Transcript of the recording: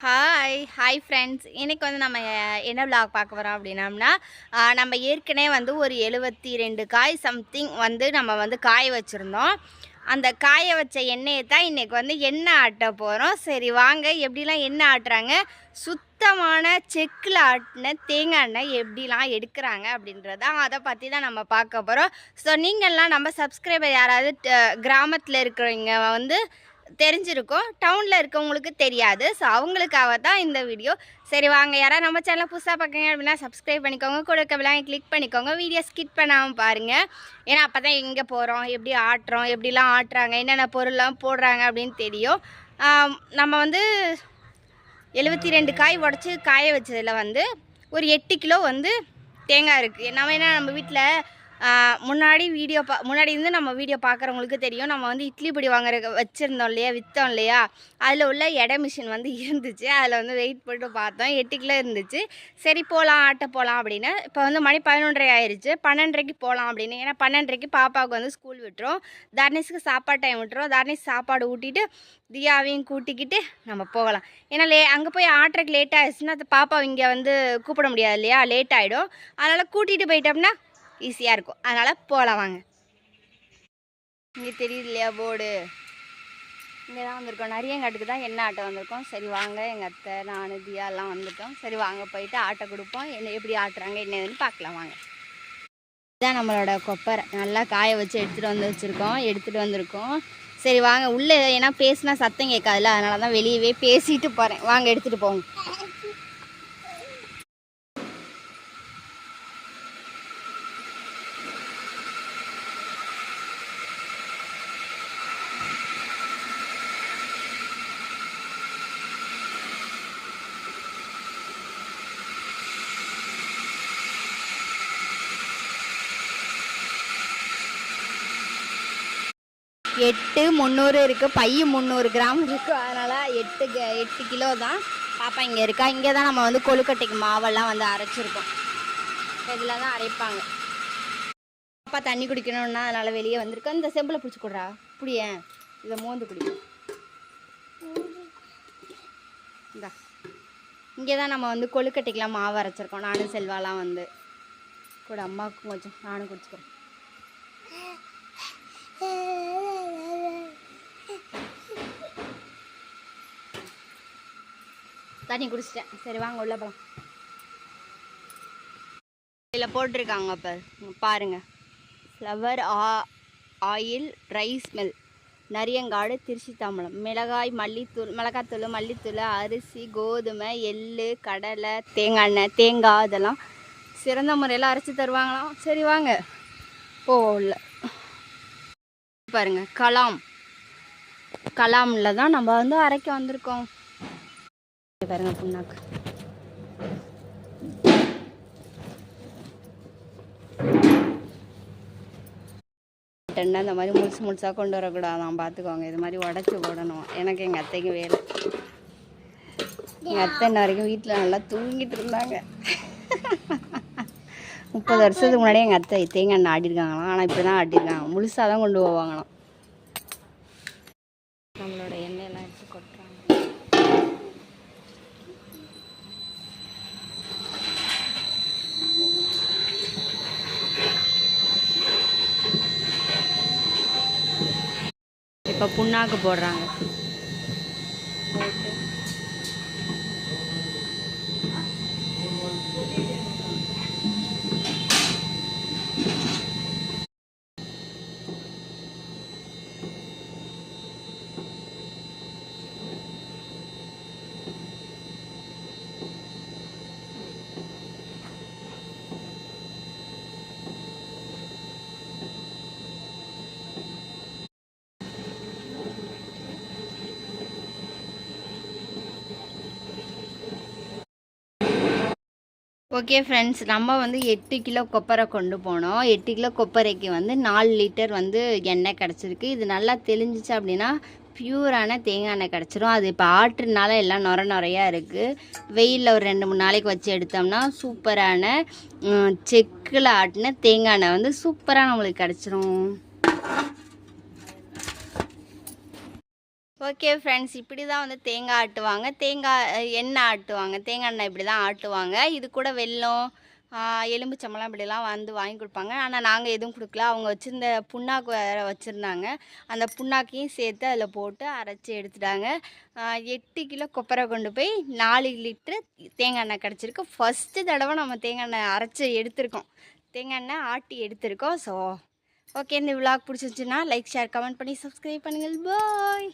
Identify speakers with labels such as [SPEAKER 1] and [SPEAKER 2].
[SPEAKER 1] Hi hi friends இன்றைக்கி வந்து நம்ம என்ன விளாக் பார்க்க போகிறோம் அப்படின்னம்னா நம்ம ஏற்கனவே வந்து ஒரு எழுபத்தி ரெண்டு காய் சம்திங் வந்து நம்ம வந்து காய வச்சுருந்தோம். அந்த காய வச்ச எண்ணெயை தான் இன்றைக்கி வந்து எண்ணெய் ஆட்ட போகிறோம் சரி வாங்க. எப்படிலாம் எண்ணெய் ஆட்டுறாங்க? சுத்தமான செக்கில் ஆட்டின தேங்காய் எண்ணெய் எப்படிலாம் எடுக்கிறாங்க அப்படின்றத அதை பற்றி தான் நம்ம பார்க்க போகிறோம் ஸோ நீங்கள்லாம் நம்ம சப்ஸ்கிரைபர் யாராவது கிராமத்தில் இருக்கிறவங்க வந்து தெரிஞ்சிருக்கும். டவுனில் இருக்கவங்களுக்கு தெரியாது. ஸோ அவங்களுக்காக தான் இந்த வீடியோ சரி வாங்க. யாராவது நம்ம சேனலை புதுசாக பார்க்குறீங்க அப்படின்னா சப்ஸ்கிரைப் பண்ணிக்கோங்க. கூட இருக்க கிளிக் பண்ணிக்கோங்க. வீடியோ ஸ்கிப் பண்ணாமல் பாருங்கள் ஏன்னா அப்போ தான் எங்கே போகிறோம் எப்படி ஆட்டுறோம்? எப்படிலாம் ஆட்டுறாங்க? என்னென்ன பொருள்லாம் போடுறாங்க அப்படின்னு தெரியும். நம்ம வந்து எழுபத்தி ரெண்டு காய் உடச்சி காய வச்சதில் வந்து ஒரு எட்டு கிலோ வந்து தேங்காய் இருக்குது நம்ம என்ன நம்ம வீட்டில் முன்னாடி வீடியோ பா முன்னாடி இருந்து நம்ம வீடியோ பார்க்குறவங்களுக்கு தெரியும். நம்ம வந்து இட்லி பொடி வாங்குற வச்சுருந்தோம் இல்லையா விற்றோம் இல்லையா? அதில் உள்ள எடை மிஷின் வந்து இருந்துச்சு. அதில் வந்து வெயிட் போட்டு பார்த்தோம். எட்டு கிலோ இருந்துச்சு. சரி போகலாம் ஆட்ட போகலாம் அப்படின்னு. இப்போ வந்து மணி பதினொன்றரை ஆயிடுச்சு பன்னெண்டரைக்கு போகலாம் அப்படின்னு. ஏன்னா பன்னெண்டரைக்கு பாப்பாவுக்கு வந்து ஸ்கூல் விட்டுரும். தர்ணேஷுக்கு சாப்பாடு டைம் விட்டுரும். தர்ணேஷ் சாப்பாடு ஊட்டிட்டு தியாவையும் கூட்டிக்கிட்டு நம்ம போகலாம். ஏன்னா லே அங்கே போய் ஆட்டுறக்கு லேட் ஆயிடுச்சுன்னா பாப்பா இங்கே வந்து கூப்பிட முடியாது இல்லையா? லேட் ஆகிடும் அதனால் கூட்டிகிட்டு போயிட்டோம்னா ஈஸியாக இருக்கும். அதனால் போகலாம் வாங்க. இங்கே தெரியுது இல்லையா போர்டு இங்கே தான் வந்திருக்கோம் நரியங்காட்டுக்கு தான் என்ன ஆட்டை வந்திருக்கோம். சரி வாங்க எங்கள் அத்தை நான் தியா எல்லாம் வந்துட்டோம். சரி வாங்க போயிட்டு ஆட்டை கொடுப்போம். என்ன எப்படி ஆட்டுறாங்க என்ன ஏதுன்னு பார்க்கலாம் வாங்க. இதுதான் நம்மளோட கொப்பரை. நல்லா காய வச்சு எடுத்துகிட்டு வந்து வச்சுருக்கோம். எடுத்துகிட்டு வந்திருக்கோம். சரி வாங்க உள்ளே ஏன்னா பேசினா சத்தம் கேட்காதுல்ல. அதனால தான் வெளியவே பேசிட்டு போகிறேன் வாங்க எடுத்துகிட்டு போங்க. எட்டு முந்நூறு இருக்குது பைய முந்நூறு கிராம் இருக்குது அதனால் எட்டு க- எட்டு கிலோ தான் பாப்பா இங்கே இருக்கா. இங்கே தான் நம்ம வந்து கொழுக்கட்டைக்கு மாவெல்லாம் வந்து அரைச்சிருக்கோம். இதில் தான் அரைப்பாங்க. பாப்பா தண்ணி குடிக்கணும்னா அதனால் வெளியே வந்திருக்கோம் இந்த செம்பில் பிடிச்சி கொடுறா. புடியேன் இதை மோந்து குடிக்கும் இந்தா. இங்கே தான் நம்ம வந்து கொழுக்கட்டைக்கெலாம் மாவு அரைச்சிருக்கோம். நானும் செல்வாலாம் வந்து. கூட அம்மாவுக்கும் கொஞ்சம். நானும் குடிச்சுக்கிறேன். தண்ணி குடிச்சிட்டேன். சரி வாங்க உள்ள போகலாம் இதில் போட்டிருக்காங்க அப்போ பாருங்க. ஃப்ளவர் ஆ oil rice mill Nariyangadu Trichy Thambalam மிளகாய் மல்லித்தூள் மிளகாத்தூள் மல்லித்தூள் அரிசி கோதுமை எள்ளு கடலை தேங்காய் எண்ணெய் தேங்காய் இதெல்லாம் சிறந்த முறையில் அரைச்சி தருவாங்களாம். சரி வாங்க. போ உள்ள. கலாம். கலாம்ல தான் நம்ம வந்து அரைக்க வந்திருக்கோம். இங்க பாருங்க புண்ணாக்கு. டென்னா இந்த மாதிரி முழுசு முழுசாக கொண்டு வரக்கூடாதான் பார்த்துக்கோங்க இது மாதிரி உடச்சி போடணும். எனக்கு எங்கள் அத்தைக்கு வேலை. எங்கள் அத்தை இன்ன வரைக்கும் வீட்டில் நல்லா தூங்கிட்டு இருந்தாங்க. முப்பது வருஷத்துக்கு முன்னாடி எங்கள் அத்தை தேங்காய் எண்ணெய் ஆடிருக்காங்களாம் ஆனால் இப்போ தான் ஆடிருக்காங்க முழுசாக தான் கொண்டு போவாங்களாம். நம்மளோட இப்போ புண்ணாக்கு போடுறாங்க. போட்டு ஓகே ஃப்ரெண்ட்ஸ் நம்ம வந்து எட்டு கிலோ கொப்பரை கொண்டு போனோம். எட்டு கிலோ கொப்பரைக்கு வந்து நாலு லிட்டர் வந்து எண்ணெய் கிடச்சிருக்கு இது நல்லா தெளிஞ்சிச்சு அப்படின்னா பியூரான தேங்காய் எண்ணெய் கிடச்சிரும் அது இப்போ ஆட்டுனால எல்லாம் நுர நுறையா இருக்குது வெயிலில் ஒரு ரெண்டு மூணு நாளைக்கு வச்சு எடுத்தோம்னா சூப்பரான செக்கில் ஆட்டின தேங்காய் எண்ணெய் வந்து சூப்பராக நம்மளுக்கு கிடச்சிரும் ஓகே ஃப்ரெண்ட்ஸ் இப்படி தான் வந்து தேங்காய் ஆட்டுவாங்க. தேங்காய் எண்ணெய் ஆட்டுவாங்க. தேங்காய் எண்ணெய் இப்படி தான் ஆட்டுவாங்க. இது கூட வெல்லம் எலும்புச்சம்பளம் இப்படிலாம் வந்து வாங்கி கொடுப்பாங்க. ஆனால் நாங்கள் எதுவும் கொடுக்கல. அவங்க வச்சுருந்த புண்ணாக்கு வேறு வச்சுருந்தாங்க. அந்த புண்ணாக்கையும் சேர்த்து அதில் போட்டு அரைச்சி எடுத்துட்டாங்க. எட்டு கிலோ கொப்பரை கொண்டு போய் நாலு லிட்ரு தேங்காய் எண்ணெய் கிடச்சிருக்கு. ஃபஸ்ட்டு தடவை நம்ம தேங்காய் எண்ணெய் அரைச்சி எடுத்திருக்கோம். தேங்காய் எண்ணெய் ஆட்டி எடுத்திருக்கோம். ஸோ ஓகே இந்த விளாக் பிடிச்சிருச்சுன்னா லைக் ஷேர் கமெண்ட் பண்ணி சப்ஸ்கிரைப் பண்ணுங்கள். பாய்